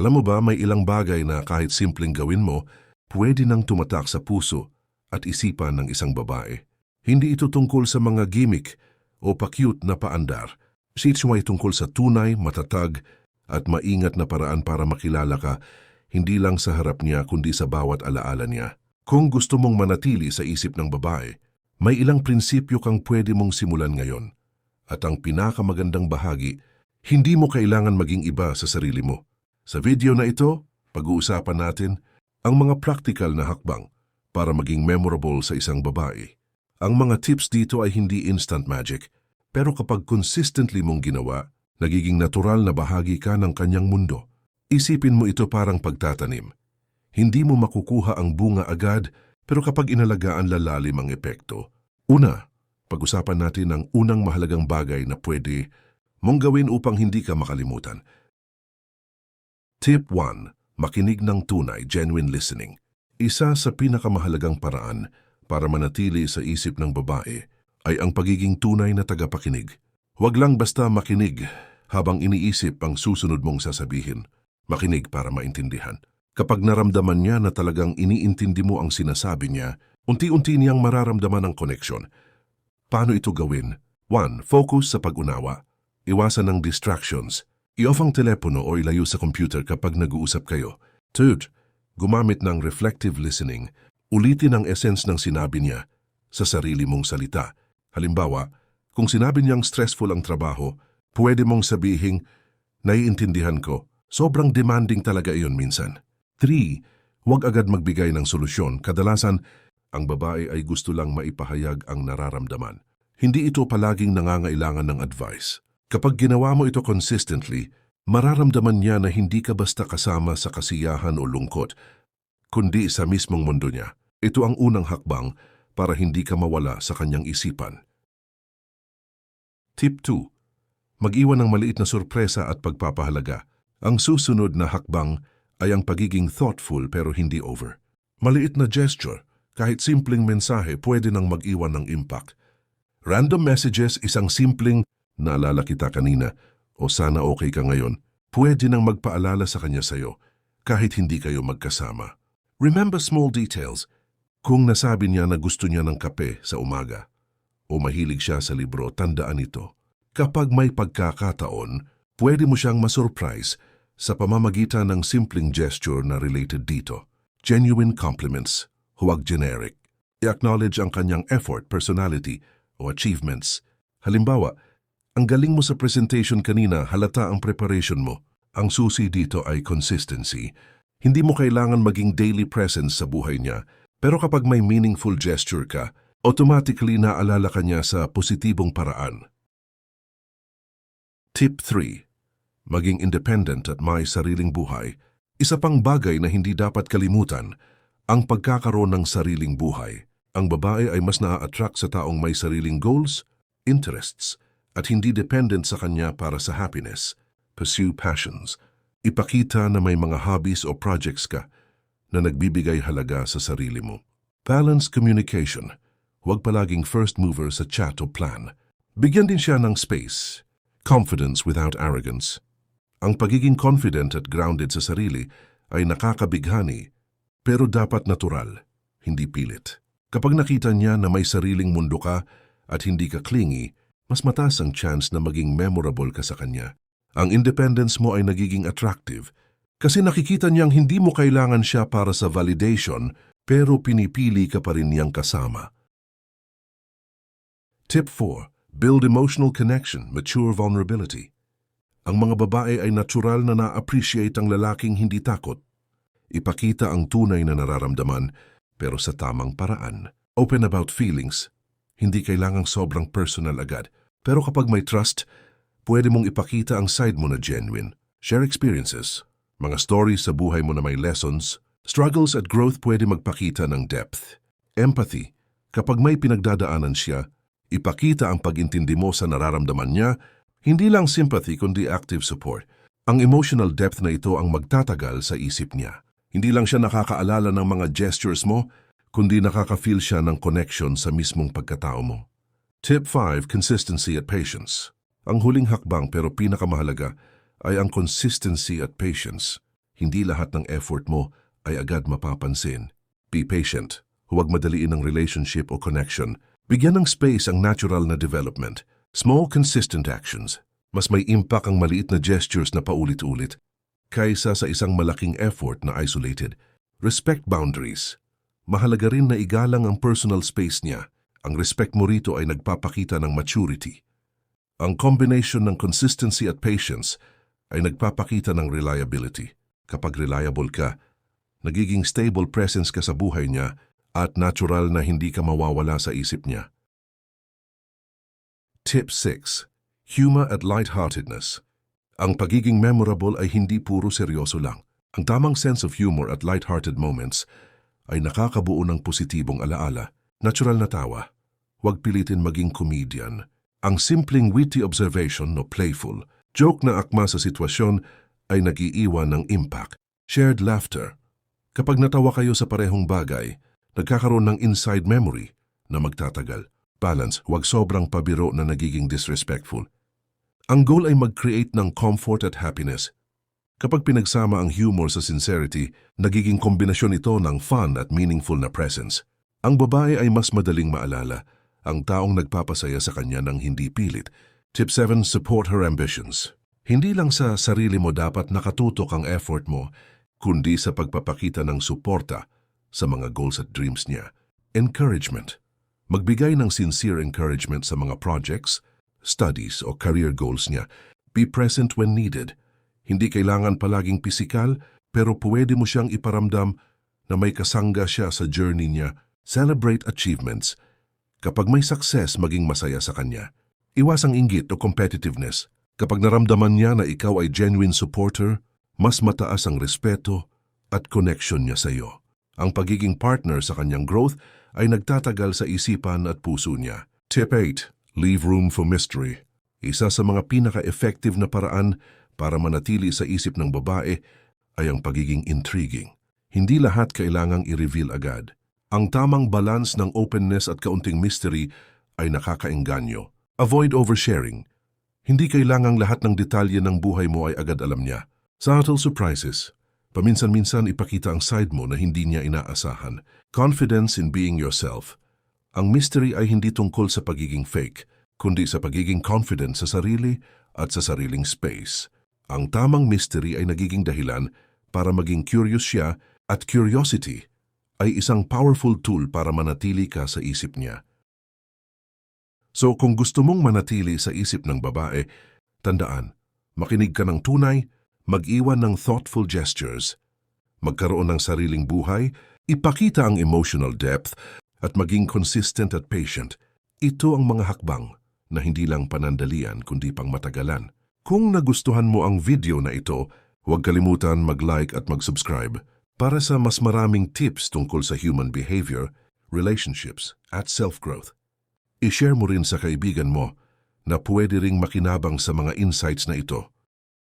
Alam mo ba, may ilang bagay na kahit simpleng gawin mo, pwede nang tumatak sa puso at isipan ng isang babae. Hindi ito tungkol sa mga gimmick o pa-cute na paandar. Si ito ay tungkol sa tunay, matatag at maingat na paraan para makilala ka, hindi lang sa harap niya kundi sa bawat alaala niya. Kung gusto mong manatili sa isip ng babae, may ilang prinsipyo kang pwede mong simulan ngayon. At ang pinakamagandang bahagi, hindi mo kailangan maging iba sa sarili mo. Sa video na ito, pag-uusapan natin ang mga practical na hakbang para maging memorable sa isang babae. Ang mga tips dito ay hindi instant magic, pero kapag consistently mong ginawa, nagiging natural na bahagi ka ng kanyang mundo. Isipin mo ito parang pagtatanim. Hindi mo makukuha ang bunga agad, pero kapag inalagaan lalalim ang epekto. Una, pag-usapan natin ang unang mahalagang bagay na pwede mong gawin upang hindi ka makalimutan. Tip 1. Makinig ng tunay, genuine listening. Isa sa pinakamahalagang paraan para manatili sa isip ng babae ay ang pagiging tunay na tagapakinig. Huwag lang basta makinig habang iniisip ang susunod mong sasabihin. Makinig para maintindihan. Kapag naramdaman niya na talagang iniintindi mo ang sinasabi niya, unti-unti niyang mararamdaman ang koneksyon. Paano ito gawin? 1. Focus sa pag-unawa. Iwasan ng distractions. I-off ang telepono o ilayo sa computer kapag nag-uusap kayo. 2. Gumamit ng reflective listening. Ulitin ang essence ng sinabi niya sa sarili mong salita. Halimbawa, kung sinabi niyang stressful ang trabaho, pwede mong sabihing, naiintindihan ko, sobrang demanding talaga iyon minsan. 3. Huwag agad magbigay ng solusyon. Kadalasan, ang babae ay gusto lang maipahayag ang nararamdaman. Hindi ito palaging nangangailangan ng advice. Kapag ginawa mo ito consistently, mararamdaman niya na hindi ka basta kasama sa kasiyahan o lungkot, kundi sa mismong mundo niya. Ito ang unang hakbang para hindi ka mawala sa kanyang isipan. Tip 2. Mag-iwan ng maliit na sorpresa at pagpapahalaga. Ang susunod na hakbang ay ang pagiging thoughtful pero hindi over. Maliit na gesture, kahit simpleng mensahe pwede nang mag-iwan ng impact. Random messages, isang simpleng naalala kita kanina o sana okay ka ngayon, pwede nang magpaalala sa kanya sa'yo kahit hindi kayo magkasama. Remember small details. Kung nasabi niya na gusto niya ng kape sa umaga o mahilig siya sa libro, tandaan ito. Kapag may pagkakataon, pwede mo siyang masurprise sa pamamagitan ng simpleng gesture na related dito. Genuine compliments, huwag generic. I-acknowledge ang kanyang effort, personality, o achievements. Halimbawa, ang galing mo sa presentation kanina, halata ang preparation mo. Ang susi dito ay consistency. Hindi mo kailangan maging daily presence sa buhay niya, pero kapag may meaningful gesture ka, automatically naalala ka niya sa positibong paraan. Tip 3. Maging independent at may sariling buhay. Isa pang bagay na hindi dapat kalimutan, ang pagkakaroon ng sariling buhay. Ang babae ay mas naa-attract sa taong may sariling goals, interests, at hindi dependent sa kanya para sa happiness. Pursue passions. Ipakita na may mga hobbies o projects ka na nagbibigay halaga sa sarili mo. Balance communication. Huwag palaging first mover sa chat o plan. Bigyan din siya ng space. Confidence without arrogance. Ang pagiging confident at grounded sa sarili ay nakakabighani, pero dapat natural, hindi pilit. Kapag nakita niya na may sariling mundo ka at hindi ka clingy, mas mataas ang chance na maging memorable ka sa kanya. Ang independence mo ay nagiging attractive kasi nakikita niyang hindi mo kailangan siya para sa validation pero pinipili ka pa rin niyang kasama. Tip 4. Build emotional connection, mature vulnerability. Ang mga babae ay natural na na-appreciate ang lalaking hindi takot. Ipakita ang tunay na nararamdaman pero sa tamang paraan. Open about feelings. Hindi kailangang sobrang personal agad. Pero kapag may trust, pwede mong ipakita ang side mo na genuine. Share experiences. Mga stories sa buhay mo na may lessons. Struggles at growth pwede magpakita ng depth. Empathy. Kapag may pinagdadaanan siya, ipakita ang pag-intindi mo sa nararamdaman niya hindi lang sympathy kundi active support. Ang emotional depth na ito ang magtatagal sa isip niya. Hindi lang siya nakakaalala ng mga gestures mo, kundi nakaka-feel siya ng connection sa mismong pagkatao mo. Tip 5. Consistency at Patience Ang huling hakbang pero pinakamahalaga ay ang consistency at patience. Hindi lahat ng effort mo ay agad mapapansin. Be patient. Huwag madaliin ang relationship o connection. Bigyan ng space ang natural na development. Small, consistent actions. Mas may impact ang maliit na gestures na paulit-ulit kaysa sa isang malaking effort na isolated. Respect boundaries. Mahalaga rin na igalang ang personal space niya. Ang respect mo rito ay nagpapakita ng maturity. Ang combination ng consistency at patience ay nagpapakita ng reliability. Kapag reliable ka, nagiging stable presence ka sa buhay niya at natural na hindi ka mawawala sa isip niya. Tip 6. Humor at lightheartedness. Ang pagiging memorable ay hindi puro seryoso lang. Ang tamang sense of humor at lighthearted moments ay nakakabuo ng positibong alaala. Natural na tawa. Huwag pilitin maging comedian. Ang simpleng witty observation no playful, joke na akma sa sitwasyon ay nagiiwan ng impact. Shared laughter. Kapag natawa kayo sa parehong bagay, nagkakaroon ng inside memory na magtatagal. Balance, huwag sobrang pabiro na nagiging disrespectful. Ang goal ay mag-create ng comfort at happiness. Kapag pinagsama ang humor sa sincerity, nagiging kombinasyon ito ng fun at meaningful na presence. Ang babae ay mas madaling maalala, ang taong nagpapasaya sa kanya ng hindi pilit. Tip 7. Support her ambitions. Hindi lang sa sarili mo dapat nakatutok ang effort mo, kundi sa pagpapakita ng suporta sa mga goals at dreams niya. Encouragement. Magbigay ng sincere encouragement sa mga projects, studies o career goals niya. Be present when needed. Hindi kailangan palaging pisikal, pero pwede mo siyang iparamdam na may kasangga siya sa journey niya. Celebrate achievements. Kapag may success, maging masaya sa kanya. Iwasang inggit o competitiveness. Kapag naramdaman niya na ikaw ay genuine supporter, mas mataas ang respeto at connection niya sa iyo. Ang pagiging partner sa kanyang growth ay nagtatagal sa isipan at puso niya. Tip 8. Leave room for mystery. Isa sa mga pinaka-effective na paraan para manatili sa isip ng babae ay ang pagiging intriguing. Hindi lahat kailangang i-reveal agad. Ang tamang balance ng openness at kaunting mystery ay nakakaengganyo. Avoid oversharing. Hindi kailangang lahat ng detalye ng buhay mo ay agad alam niya. Subtle surprises. Paminsan-minsan ipakita ang side mo na hindi niya inaasahan. Confidence in being yourself. Ang mystery ay hindi tungkol sa pagiging fake, kundi sa pagiging confident sa sarili at sa sariling space. Ang tamang mystery ay nagiging dahilan para maging curious siya at curiosity ay isang powerful tool para manatili ka sa isip niya. So kung gusto mong manatili sa isip ng babae, tandaan, makinig ka ng tunay, mag-iwan ng thoughtful gestures, magkaroon ng sariling buhay, ipakita ang emotional depth, at maging consistent at patient. Ito ang mga hakbang na hindi lang panandalian kundi pang matagalan. Kung nagustuhan mo ang video na ito, huwag kalimutan mag-like at mag-subscribe para sa mas maraming tips tungkol sa human behavior, relationships, at self-growth. I-share mo rin sa kaibigan mo na pwede ring makinabang sa mga insights na ito.